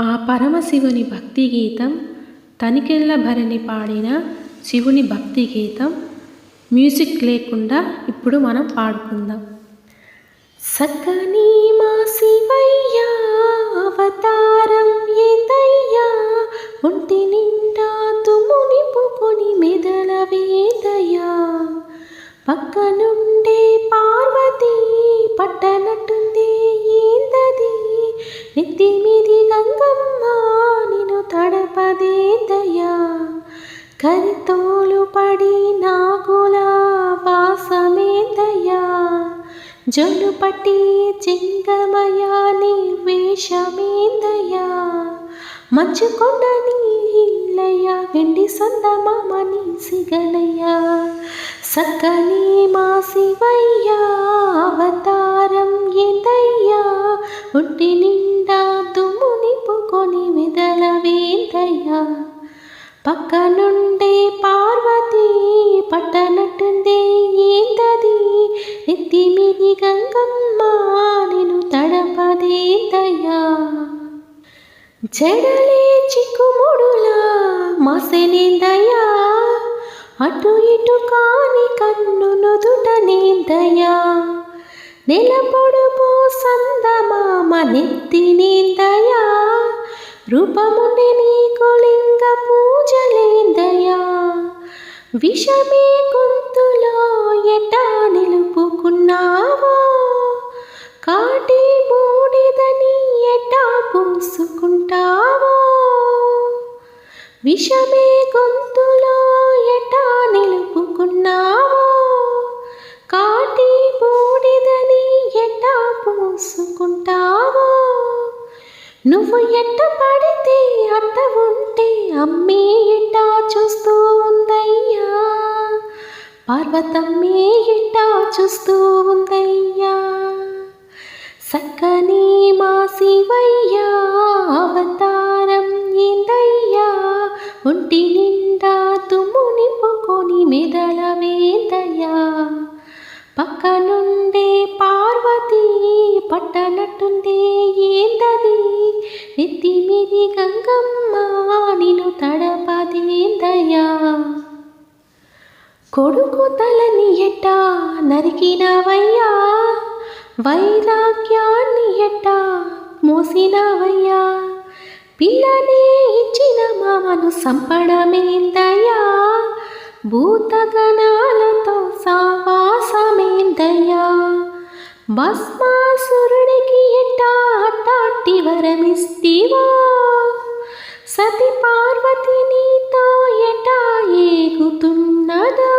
ఆ పరమశివుని భక్తి గీతం తనికెళ్ళ భరణి పాడిన శివుని భక్తి గీతం మ్యూజిక్ లేకుండా ఇప్పుడు మనం పాడుకుందాం. సక్కని మా శివయ్య అవతారం ఏదయ్యా ఒంటి నిండా తుముని నింపుకొని మెదల వేదయ్యా. పక్కనుండే పార్వతి పట్టనట్టు కరితోలు పడి నాగుల వాసమేదయ్యా? జొలు పట్టి చింగమయా నీ వేషమేందయ్యా? మంచుకొండ నీ ఇల్లయ్యా వెండి సొందమామ మామని సిగలయ్యా. సక్కని మా శివయ్యా అవతారం ఏందయ్యా? ఒంటి నిండా దుమ్ము నింపుకొని మెదల వేందయ్యా పక్క నుండే పార్వతి పట్టనట్టుంది ఏందది ఎత్తి గంగమ్మ నేను తడపదేదయ్యా? జడలే చిక్కుముడులా మసెనిందయ్యా అటు ఇటు కాని కన్ను నుదుట నెల పొడుపు సందమామ నెత్తి నీందయ్యా రూపముండే నీకు లింగ విషమే గొంతులో ఎటా నిలుపుకున్నావో? కాటి బూడిదని ఎటా పూసుకుంటావో విషమే గొంతులో ఎటా నిలుపుకున్నావో? కాటి బూడిదని ఎటా పూసుకుంటావో నువ్వు ఎట్ట పడితే అత్త ఉంటే అమ్మే ఎట్టా చూస్తూ ఉందయ్యా. పార్వతమ్మే ఇట్టా చూస్తూ ఉందయ్యా. సక్కని మా శివయ్యా అవతారం ఏందయ్యా. ఒంటి నిండా తుమ్ము నింపుకొని మెదల వేదయ్యా. పక్క నుండే పార్వతి పట్టనట్టుందే నెత్తి మీది గంగమ్మ నిన్ను తడపదేందయ్యా కొడుకు తలని ఎట్టా నరికినవయ్యా? వైరాగ్యాన్ని ఎట్టా మోసినవయ్యా? పిల్లనే ఇచ్చిన మామను సంపడమేందయ్యా భూతగణాలతో సావాసమేందయ్యా భస్మాసురు అట్టాటి వరమిస్తివో? సతి పార్వతి నీతో ఎటా ఏగుతున్నదో?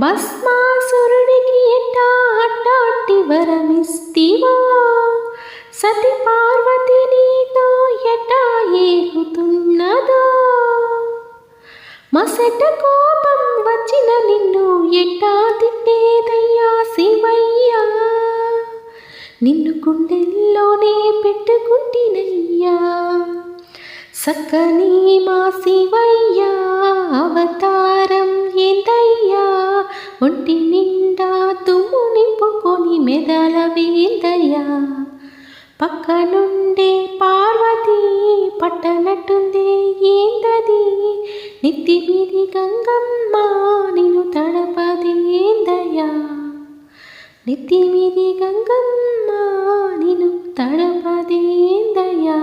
భస్మాసురుడికి ఎటా అట్టాటి వరమిస్తివో? సతి పార్వతి నీతో ఎటా ఏగుతున్నదో? మసట కోపం వచ్చిన నిన్ను ఎట్టా తిట్టే నిన్ను గుండెల్లోనే పెట్టుకుంటినయ్యా. సక్కని మా శివయ్యా అవతారం ఏందయ్యా? ఒంటి నిండా తుమ్ము నింపుకొని మెదల వేందయ్యా. పక్క నుండే పార్వతి పట్టనట్టుంది ఏందది? నెత్తి మీది గంగమ్మ నిన్ను తడపదేందయ్యా? நித்திமிதி கங்கம்மா நினும் தடபதேந்தயா